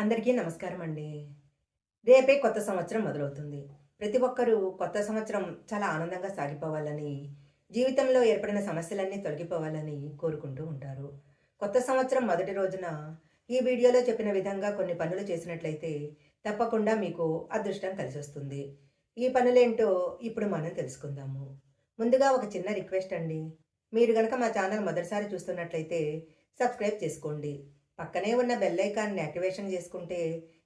అందరికీ నమస్కారం అండి. రేపే కొత్త సంవత్సరం మొదలవుతుంది. ప్రతి ఒక్కరూ కొత్త సంవత్సరం చాలా ఆనందంగా సాగిపోవాలని జీవితంలో ఏర్పడిన సమస్యలన్నీ తొలగిపోవాలని కోరుకుంటూ ఉంటారు. కొత్త సంవత్సరం మొదటి రోజున ఈ వీడియోలో చెప్పిన విధంగా కొన్ని పనులు చేసినట్లయితే తప్పకుండా మీకు అదృష్టం కలిసి వస్తుంది ఈ పనులేంటో ఇప్పుడు మనం తెలుసుకుందాము. ముందుగా ఒక చిన్న రిక్వెస్ట్ అండి. మీరు గనక మా ఛానల్ మొదటిసారి చూస్తున్నట్లయితే సబ్స్క్రైబ్ చేసుకోండి. పక్కనే ఉన్న బెల్ ఐకాన్ని యాక్టివేషన్ చేసుకుంటే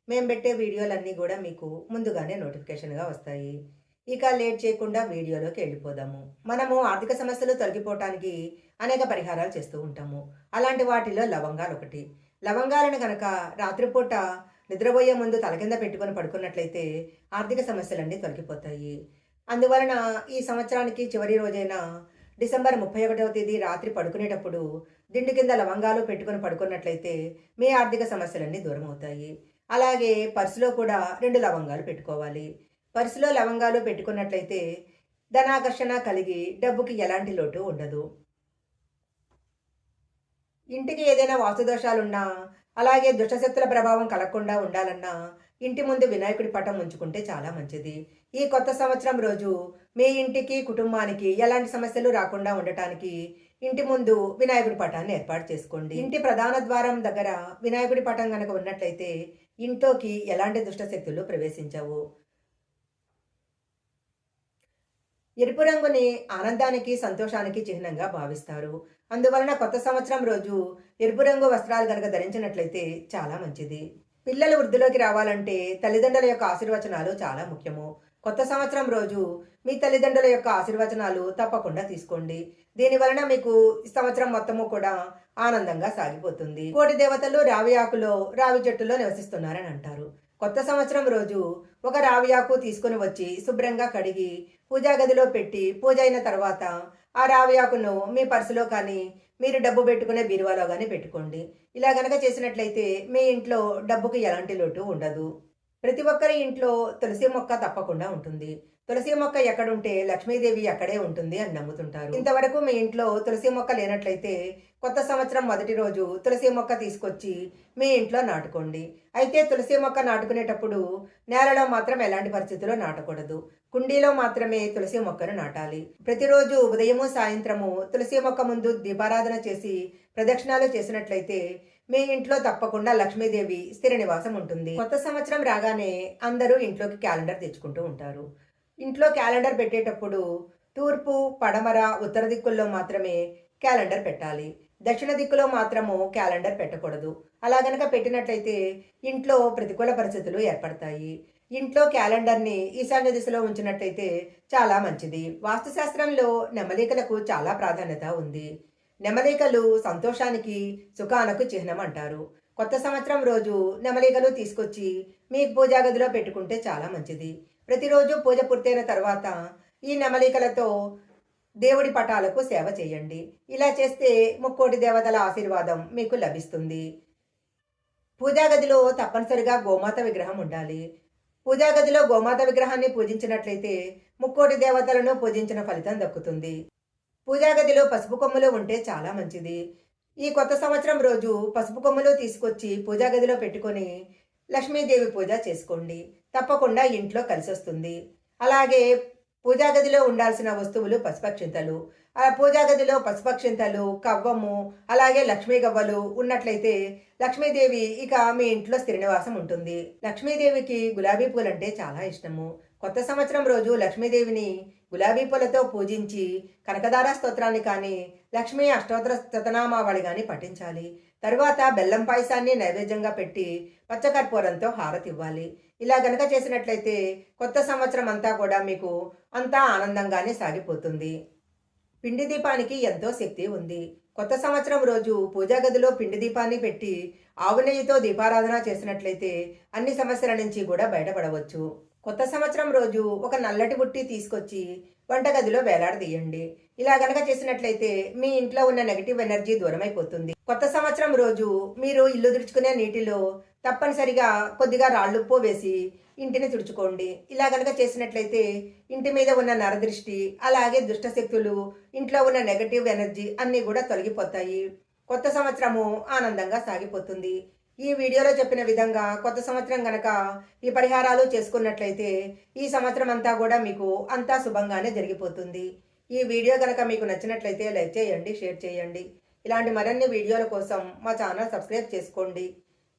మేము పెట్టే వీడియోలన్నీ కూడా మీకు ముందుగానే నోటిఫికేషన్గా వస్తాయి. ఇక లేట్ చేయకుండా వీడియోలోకి వెళ్ళిపోదాము. మనము ఆర్థిక సమస్యలు తొలగిపోవటానికి అనేక పరిహారాలు చేస్తూ ఉంటాము. అలాంటి వాటిలో లవంగాలు ఒకటి. లవంగాలను కనుక రాత్రిపూట నిద్రపోయే ముందు తల కింద పెట్టుకొని పడుకున్నట్లయితే ఆర్థిక సమస్యలన్నీ తొలగిపోతాయి. అందువలన ఈ సంవత్సరానికి చివరి రోజైన డిసెంబర్ ముప్పై ఒకటవ తేదీ రాత్రి పడుకునేటప్పుడు దిండు కింద లవంగాలు పెట్టుకుని పడుకున్నట్లయితే మీ ఆర్థిక సమస్యలన్నీ దూరం అవుతాయి అలాగే పర్సులో కూడా రెండు లవంగాలు పెట్టుకోవాలి. పర్సులో లవంగాలు పెట్టుకున్నట్లయితే ధనాకర్షణ కలిగి డబ్బుకి ఎలాంటి లోటు ఉండదు. ఇంటికి ఏదైనా వాస్తుదోషాలున్నా అలాగే దుష్టశక్తుల ప్రభావం కలగకుండా ఉండాలన్నా ఇంటి ముందు వినాయకుడి పటం ఉంచుకుంటే చాలా మంచిది. ఈ కొత్త సంవత్సరం రోజు మీ ఇంటికి కుటుంబానికి ఎలాంటి సమస్యలు రాకుండా ఉండటానికి ఇంటి ముందు వినాయకుడి పటాన్ని ఏర్పాటు చేసుకోండి. ఇంటి ప్రధాన ద్వారం దగ్గర వినాయకుడి పటం కనుక ఉన్నట్లయితే ఇంట్లోకి ఎలాంటి దుష్టశక్తులు ప్రవేశించవు. ఎరుపు రంగుని ఆనందానికి సంతోషానికి చిహ్నంగా భావిస్తారు. అందువలన కొత్త సంవత్సరం రోజు ఎరుపు రంగు వస్త్రాలు కనుక ధరించినట్లయితే చాలా మంచిది. పిల్లలు వృద్ధిలోకి రావాలంటే తల్లిదండ్రుల యొక్క ఆశీర్వచనాలు చాలా ముఖ్యము. కొత్త సంవత్సరం రోజు మీ తల్లిదండ్రుల యొక్క ఆశీర్వచనాలు తప్పకుండా తీసుకోండి. దీని వలన మీకు సంవత్సరం మొత్తము కూడా ఆనందంగా సాగిపోతుంది. కోటి దేవతలు రావి ఆకులో రావి చెట్టులో నివసిస్తున్నారని అంటారు. కొత్త సంవత్సరం రోజు ఒక రావి ఆకు తీసుకుని వచ్చి శుభ్రంగా కడిగి పూజా గదిలో పెట్టి పూజ అయిన తర్వాత ఆ రావి ఆకును మీ పర్సులో కానీ మీరు డబ్బు పెట్టుకునే బీరువాలో కానీ పెట్టుకోండి. ఇలా గనక చేసినట్లయితే మీ ఇంట్లో డబ్బుకి ఎలాంటి లోటు ఉండదు. ప్రతి ఒక్కరి ఇంట్లో తులసి మొక్క తప్పకుండా ఉంటుంది. తులసి మొక్క ఎక్కడుంటే లక్ష్మీదేవి అక్కడే ఉంటుంది అని నమ్ముతుంటారు. ఇంతవరకు మీ ఇంట్లో తులసి మొక్క లేనట్లయితే కొత్త సంవత్సరం మొదటి రోజు తులసి మొక్క తీసుకొచ్చి మీ ఇంట్లో నాటుకోండి. అయితే తులసి మొక్క నాటుకునేటప్పుడు నేలలో మాత్రం ఎలాంటి పరిస్థితుల్లో నాటకూడదు. కుండీలో మాత్రమే తులసి మొక్కను నాటాలి. ప్రతిరోజు ఉదయము సాయంత్రము తులసి మొక్క ముందు దీపారాధన చేసి ప్రదక్షిణాలు చేసినట్లయితే మీ ఇంట్లో తప్పకుండా లక్ష్మీదేవి స్థిర నివాసం ఉంటుంది. కొత్త సంవత్సరం రాగానే అందరూ ఇంట్లోకి క్యాలెండర్ తెచ్చుకుంటూ ఉంటారు. ఇంట్లో క్యాలెండర్ పెట్టేటప్పుడు తూర్పు పడమర ఉత్తర దిక్కుల్లో మాత్రమే క్యాలెండర్ పెట్టాలి. దక్షిణ దిక్కులో మాత్రము క్యాలెండర్ పెట్టకూడదు. అలా గనక పెట్టినట్లయితే ఇంట్లో ప్రతికూల పరిస్థితులు ఏర్పడతాయి. ఇంట్లో క్యాలెండర్ని ఈశాన్య దిశలో ఉంచినట్లయితే చాలా మంచిది. వాస్తుశాస్త్రంలో నెమలికలకు చాలా ప్రాధాన్యత ఉంది. నెమలికలు సంతోషానికి సుఖానకు చిహ్నం అంటారు కొత్త సంవత్సరం రోజు నెమలికలు తీసుకొచ్చి మీ పూజా గదిలో పెట్టుకుంటే చాలా మంచిది. ప్రతిరోజు పూజ పూర్తయిన తర్వాత ఈ నెమలికలతో దేవుడి పటాలకు సేవ చేయండి. ఇలా చేస్తే ముక్కోటి దేవతల ఆశీర్వాదం మీకు లభిస్తుంది. పూజా గదిలో తప్పనిసరిగా గోమాత విగ్రహం ఉండాలి. పూజా గదిలో గోమాత విగ్రహాన్ని పూజించినట్లయితే ముక్కోటి దేవతలను పూజించిన ఫలితం దక్కుతుంది. పూజా గదిలో పసుపు కొమ్ములు ఉంటే చాలా మంచిది. ఈ కొత్త సంవత్సరం రోజు పసుపు కొమ్ములు తీసుకొచ్చి పూజాగదిలో పెట్టుకొని లక్ష్మీదేవి పూజ చేసుకోండి. తప్పకుండా ఇంట్లో కలిసి వస్తుంది అలాగే పూజాగదిలో ఉండాల్సిన వస్తువులు పసుపక్షింతలు. ఆ పూజాగదిలో పసుపక్షింతలు కవ్వము అలాగే లక్ష్మీ గవ్వలు ఉన్నట్లయితే లక్ష్మీదేవి ఇక మీ ఇంట్లో స్థిర నివాసం ఉంటుంది. లక్ష్మీదేవికి గులాబీ పూలంటే చాలా ఇష్టము. కొత్త సంవత్సరం రోజు లక్ష్మీదేవిని గులాబీ పూలతో పూజించి కనకదార స్తోత్రాన్ని కానీ లక్ష్మీ అష్టోత్తర స్తనామావళి కానీ పఠించాలి. తరువాత బెల్లం పాయసాన్ని నైవేద్యంగా పెట్టి పచ్చకర్పూరంతో హారతి ఇవ్వాలి. ఇలా గనక చేసినట్లయితే కొత్త సంవత్సరం అంతా కూడా మీకు అంతా ఆనందంగానే సాగిపోతుంది. పిండి దీపానికి ఎంతో శక్తి ఉంది. కొత్త సంవత్సరం రోజు పూజా గదిలో పిండి దీపాన్ని పెట్టి ఆవు నెయ్యితో దీపారాధన చేసినట్లయితే అన్ని సమస్యల నుంచి కూడా బయటపడవచ్చు. కొత్త సంవత్సరం రోజు ఒక నల్లటి బుట్టి తీసుకొచ్చి వంటగదిలో వేలాడదీయండి. ఇలా గనక చేసినట్లయితే మీ ఇంట్లో ఉన్న నెగిటివ్ ఎనర్జీ దూరమైపోతుంది. కొత్త సంవత్సరం రోజు మీరు ఇల్లు తుడుచుకునే నీటిలో తప్పనిసరిగా కొద్దిగా రాళ్ళుప్పు వేసి ఇంటిని తుడుచుకోండి. ఇలా కనుక చేసినట్లయితే ఇంటి మీద ఉన్న నరదృష్టి అలాగే దుష్టశక్తులు ఇంట్లో ఉన్న నెగటివ్ ఎనర్జీ అన్నీ కూడా తొలగిపోతాయి. కొత్త సంవత్సరము ఆనందంగా సాగిపోతుంది. ఈ వీడియోలో చెప్పిన విధంగా కొత్త సంవత్సరం గనక ఈ పరిహారాలు చేసుకున్నట్లయితే ఈ సంవత్సరం అంతా కూడా మీకు అంతా శుభంగానే జరిగిపోతుంది. ఈ వీడియో కనుక మీకు నచ్చినట్లయితే లైక్ చేయండి షేర్ చేయండి. ఇలాంటి మరిన్ని వీడియోల కోసం మా ఛానల్ సబ్స్క్రైబ్ చేసుకోండి.